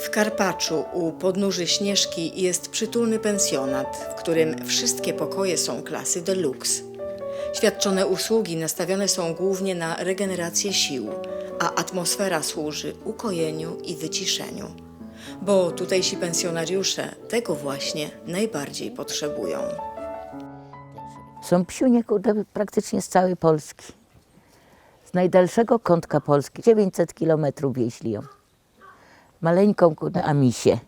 W Karpaczu u podnóży Śnieżki jest przytulny pensjonat, w którym wszystkie pokoje są klasy deluxe. Świadczone usługi nastawione są głównie na regenerację sił, a atmosfera służy ukojeniu i wyciszeniu, bo tutejsi pensjonariusze tego właśnie najbardziej potrzebują. Są psiunie kurde, praktycznie z całej Polski. Z najdalszego kątka Polski, 900 kilometrów jeśli ją. Maleńką Amisie.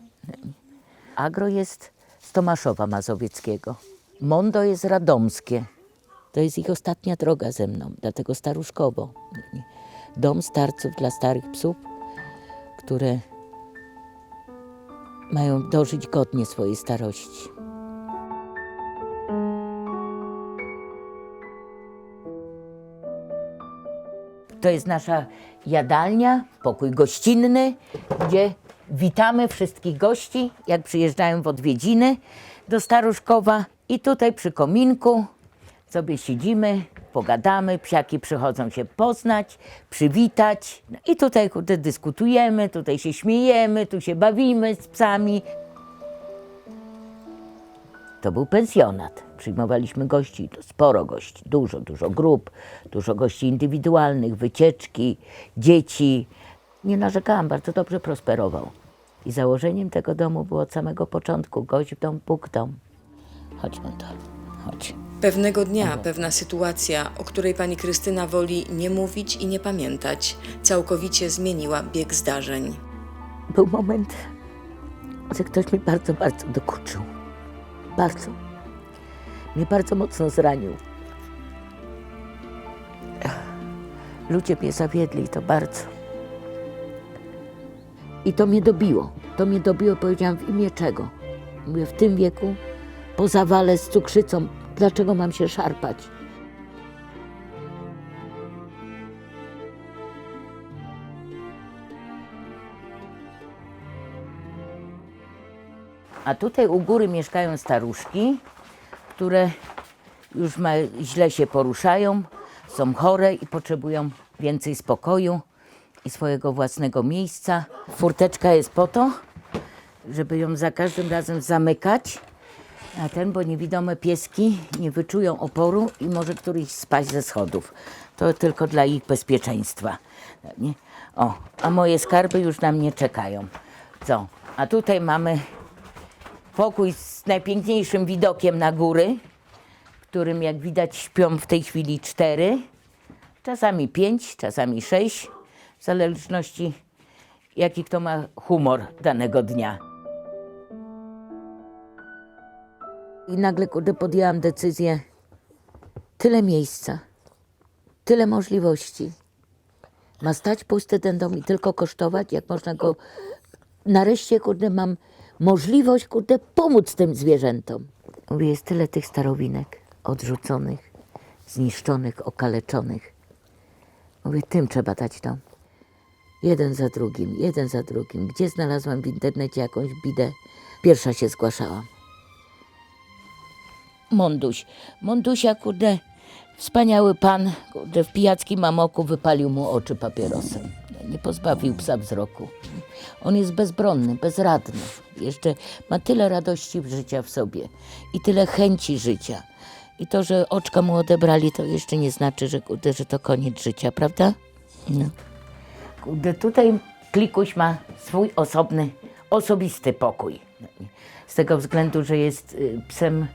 Agro jest z Tomaszowa Mazowieckiego. Mondo jest radomskie. To jest ich ostatnia droga ze mną, dlatego staruszkowo. Dom starców dla starych psów, które mają dożyć godnie swojej starości. To jest nasza jadalnia, pokój gościnny, gdzie witamy wszystkich gości, jak przyjeżdżają w odwiedziny do Staruszkowa. I tutaj przy kominku sobie siedzimy, pogadamy, psiaki przychodzą się poznać, przywitać. No I tutaj kurde, dyskutujemy, tutaj się śmiejemy, tu się bawimy z psami. To był pensjonat. Przyjmowaliśmy gości, to sporo gości, dużo, dużo grup, dużo gości indywidualnych, wycieczki, dzieci. Nie narzekałam, bardzo dobrze prosperował. I założeniem tego domu było od samego początku gość w dom, Bóg w dom. Chodź to, chodź. Pewnego dnia pewna sytuacja, o której pani Krystyna woli nie mówić i nie pamiętać, całkowicie zmieniła bieg zdarzeń. Był moment, że ktoś mi bardzo, bardzo dokuczył. Bardzo. Mnie bardzo mocno zranił. Ludzie mnie zawiedli, to bardzo. I to mnie dobiło. To mnie dobiło, powiedziałam, w imię czego? Mówię, w tym wieku, po zawale z cukrzycą, dlaczego mam się szarpać? A tutaj u góry mieszkają staruszki, które już ma, źle się poruszają, są chore i potrzebują więcej spokoju i swojego własnego miejsca. Furteczka jest po to, żeby ją za każdym razem zamykać, a ten, bo niewidome pieski nie wyczują oporu i może któryś spaść ze schodów. To tylko dla ich bezpieczeństwa. O, a moje skarby już na mnie czekają. Co? A tutaj mamy pokój z najpiękniejszym widokiem na góry, w którym jak widać śpią w tej chwili cztery, czasami pięć, czasami sześć, w zależności jaki kto ma humor danego dnia. I nagle kurde podjęłam decyzję, tyle miejsca, tyle możliwości. Ma stać pusty ten dom i tylko kosztować, jak można go nareszcie, kurde, mam możliwość, kurde, pomóc tym zwierzętom. Mówię, jest tyle tych starowinek odrzuconych, zniszczonych, okaleczonych. Mówię, tym trzeba dać dom. Jeden za drugim, jeden za drugim. Gdzie znalazłam w internecie jakąś bidę, pierwsza się zgłaszałam. Monduś. Mondusia, kurde, wspaniały pan, kurde, w pijackim amoku wypalił mu oczy papierosem. Nie pozbawił psa wzroku. On jest bezbronny, bezradny. Jeszcze ma tyle radości życia w sobie i tyle chęci życia. I to, że oczka mu odebrali, to jeszcze nie znaczy, że, że to koniec życia, prawda? No. Tutaj Klikuś ma swój osobny, osobisty pokój. Z tego względu, że jest y, psem,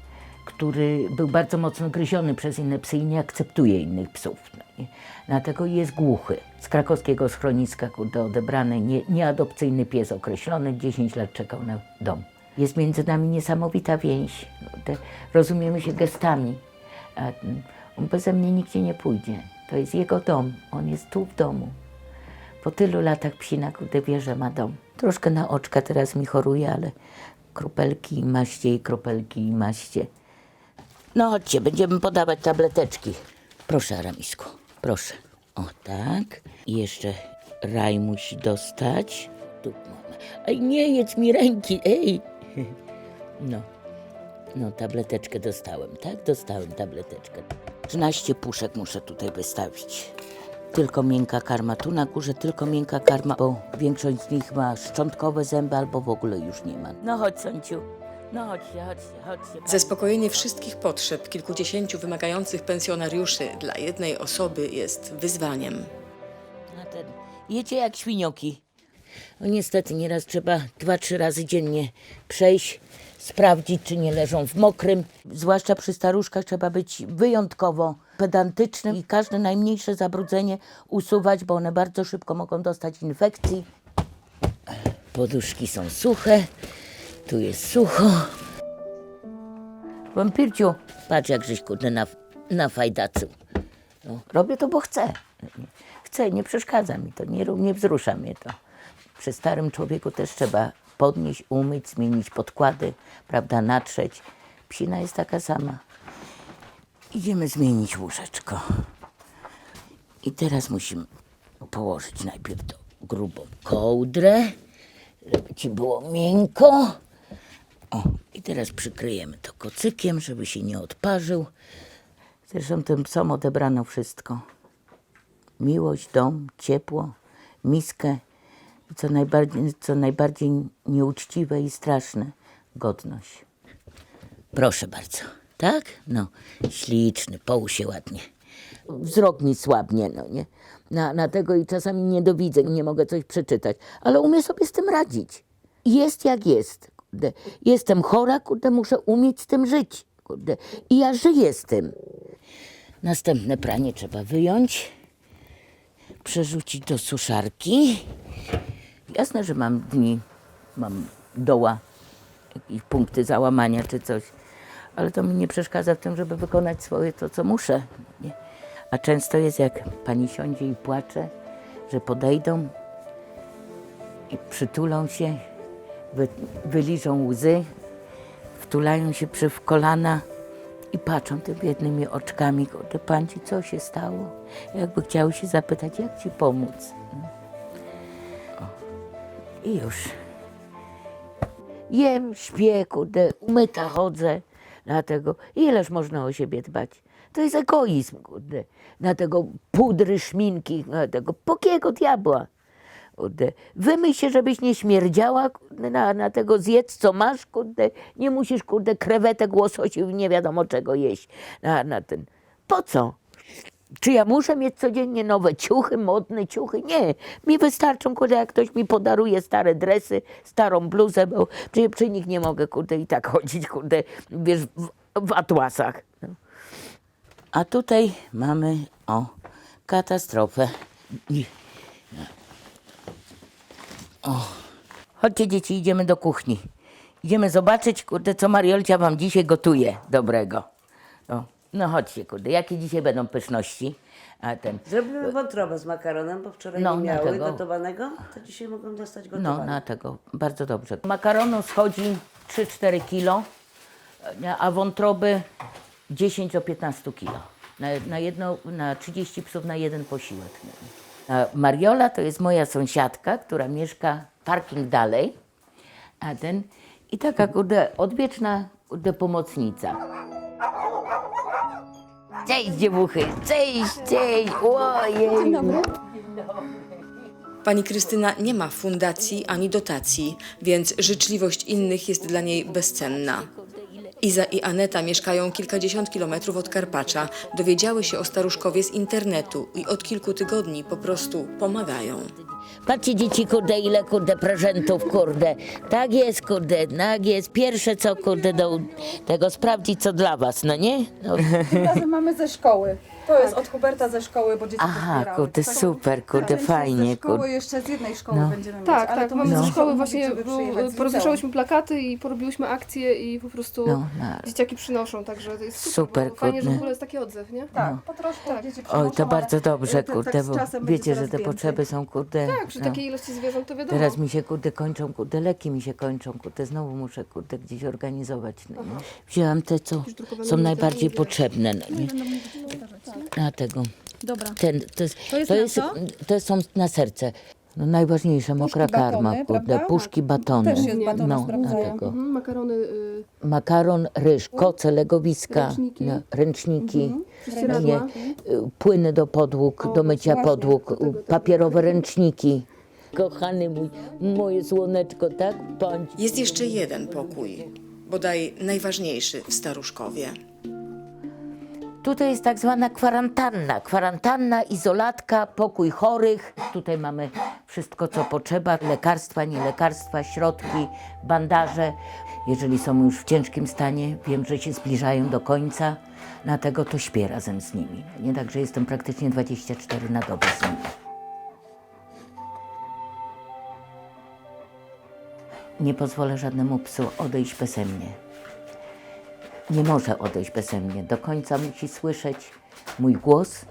który był bardzo mocno gryziony przez inne psy i nie akceptuje innych psów. No? Dlatego jest głuchy. Z krakowskiego schroniska kurde, odebrany nie, nieadopcyjny pies określony, 10 lat czekał na dom. Jest między nami niesamowita więź. Rozumiemy się gestami. Mm, On beze mnie nigdzie nie pójdzie. To jest jego dom. On jest tu w domu. Po tylu latach psina kurde wie, że ma dom. Troszkę na oczka teraz mi choruje, ale kropelki i maście i kropelki i maście. No chodźcie, będziemy podawać tableteczki. Proszę, Aramisku, proszę. O tak. I jeszcze raj musi dostać. Tu mamy. Ej, nie jedz mi ręki, ej. No. No, tableteczkę dostałem, tak? Dostałem tableteczkę. 13 puszek muszę tutaj wystawić. tylko miękka karma. Tu na górze tylko miękka karma, bo większość z nich ma szczątkowe zęby albo w ogóle już nie ma. No chodź, Sąciu. No chodźcie, chodźcie, chodźcie. Zaspokojenie wszystkich potrzeb kilkudziesięciu wymagających pensjonariuszy dla jednej osoby jest wyzwaniem. Na ten. Jecie jak świnioki. No niestety nieraz trzeba dwa, trzy razy dziennie przejść, sprawdzić, czy nie leżą w mokrym. Zwłaszcza przy staruszkach trzeba być wyjątkowo pedantycznym i każde najmniejsze zabrudzenie usuwać, bo one bardzo szybko mogą dostać infekcji. Poduszki są suche, tu jest sucho. Wampirciu, patrz jak żeś kurde na, na fajdacu. No, robię to, bo chcę. Chcę, nie przeszkadza mi to, nie, nie wzrusza mnie to. Przy starym człowieku też trzeba podnieść, umyć, zmienić podkłady, prawda, natrzeć. Psina jest taka sama. Idziemy zmienić łóżeczko. I teraz musimy położyć najpierw tą grubą kołdrę, żeby ci było miękko. O, i teraz przykryjemy to kocykiem, żeby się nie odparzył. Zresztą tym psom odebrano wszystko. Miłość, dom, ciepło, miskę i co najbardziej, co najbardziej nieuczciwe i straszne, godność. Proszę bardzo. Tak? No, śliczny, połóż się ładnie. Wzrok mi słabnie, no nie? Na, na tego i czasami nie dowidzę, nie mogę coś przeczytać, ale umiem sobie z tym radzić. Jest jak jest. Kurde. Jestem chora, kurde, muszę umieć z tym żyć. Kurde. I ja żyję z tym. Następne pranie trzeba wyjąć, przerzucić do suszarki. Jasne, że mam dni, mam doła, jakieś punkty załamania czy coś, ale to mi nie przeszkadza w tym, żeby wykonać swoje to, co muszę. A często jest, jak pani siądzie i płacze, że podejdą i przytulą się, wy, wyliżą łzy, wtulają się przy w kolana i patrzą tymi biednymi oczkami. Kurde, pan ci co się stało? Jakby chciały się zapytać, jak ci pomóc. I już. Jem, śpię, kurde, umyta chodzę. Dlatego ileż można o siebie dbać? To jest egoizm, kurde. Na tego pudry, szminki, na tego pokiego diabła. Kurde. Wymyśl się, żebyś nie śmierdziała, kurde, na, na tego zjedz, co masz, kurde. Nie musisz, kurde, krewetek, łososiów, nie wiadomo czego jeść. Na, na ten. Po co? Czy ja muszę mieć codziennie nowe ciuchy, modne ciuchy? Nie. Mi wystarczą, kurde, jak ktoś mi podaruje stare dresy, starą bluzę, bo przy, przy nich nie mogę, kurde, i tak chodzić, kurde, wiesz, w, w atłasach. No. A tutaj mamy, o, katastrofę. Chodźcie dzieci, idziemy do kuchni. Idziemy zobaczyć, kurde, co Mariolcia wam dzisiaj gotuje dobrego. No, no chodźcie, kurde, jakie dzisiaj będą pyszności. A ten, Zrobimy wątrobę z makaronem, bo wczoraj No, nie miały tego. gotowanego, to dzisiaj mogą dostać no gotowane. na tego, bardzo dobrze. Makaronu schodzi 3-4 kilo, a wątroby 10 do 15 kilo. Na, na, jedno, na 30 psów na jeden posiłek. A Mariola to jest moja sąsiadka, która mieszka parking dalej, a ten i taka kurde, odwieczna kurde, pomocnica. Cześć dziewuchy, cześć, cześć, ojej. Pani Krystyna nie ma fundacji ani dotacji, więc życzliwość innych jest dla niej bezcenna. Iza i Aneta mieszkają kilkadziesiąt kilometrów od Karpacza. Dowiedziały się o staruszkowie z internetu i od kilku tygodni po prostu pomagają. Patrzcie dzieci, kurde, ile kurde prezentów, kurde. Tak jest, kurde, tak jest. Pierwsze co, kurde, do tego sprawdzić, co dla was, no nie? No. Tym razem mamy ze szkoły. To jest od Huberta ze szkoły, bo dzieci Aha, pozbierały. kurde, Tak. super, kurde, fajnie, Ze szkoły kurde. jeszcze z jednej szkoły No. będziemy mieć. Tak, ale tak, to mamy ze szkoły właśnie, z porozwieszałyśmy plakaty i porobiliśmy akcje i po prostu No, no. dzieciaki przynoszą, także to jest super, Super, bo fajnie, że kurde. w ogóle jest taki odzew, nie? Tak, po troszku dzieci Oj, przynoszą, to ale, bardzo dobrze, e, tak kurde, z bo czasem będzie wiecie, że coraz te więcej. potrzeby są, kurde. Tak, przy no. takiej ilości zwierząt to wiadomo. Teraz mi się, kurde, kończą, kurde, leki mi się kończą, kurde, znowu muszę, kurde, gdzieś organizować. No? Wzięłam te, co są litery, najbardziej potrzebne, no nie? Na tego. Dobra. Ten, to jest, To jest na co? to są na serce. No najważniejsze, mokra batony, karma, kurde, prawda? puszki, batony. Też jest batony no, sprawdzają. dlatego. Mhm, makarony, y, Makaron, ryż, koce, legowiska, Ręczniki. no, ręczniki, ścieradła. nie, y, płyny do podłóg, do mycia właśnie, podłóg, y, papierowe ręczniki. Kochany mój, moje słoneczko, tak? Jest jeszcze jeden pokój, bodaj najważniejszy w Staruszkowie. Tutaj jest tak zwana kwarantanna. Kwarantanna, izolatka, pokój chorych. Tutaj mamy wszystko, co potrzeba. Lekarstwa, nie lekarstwa, środki, bandaże. Jeżeli są już w ciężkim stanie, wiem, że się zbliżają do końca, dlatego to śpię razem z nimi. Nie tak, że jestem praktycznie 24 na dobę z nimi. Nie pozwolę żadnemu psu odejść beze mnie nie może odejść beze mnie. Do końca musi słyszeć mój głos,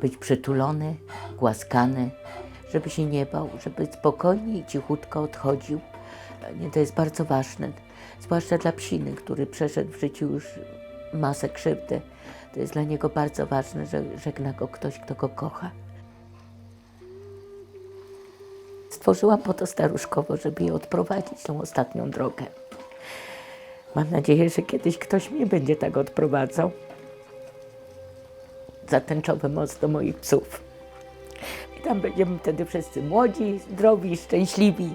być przytulony, głaskany, żeby się nie bał, żeby spokojnie i cichutko odchodził. Nie, To jest bardzo ważne, zwłaszcza dla psiny, który przeszedł w życiu już masę krzywdy. To jest dla niego bardzo ważne, że żegna go ktoś, kto go kocha. Stworzyłam po to staruszkowo, żeby je odprowadzić tą ostatnią drogę. Mam nadzieję, że kiedyś ktoś mnie będzie tak odprowadzał. Za tęczowy most do moich psów. I tam będziemy wtedy wszyscy młodzi, zdrowi, szczęśliwi.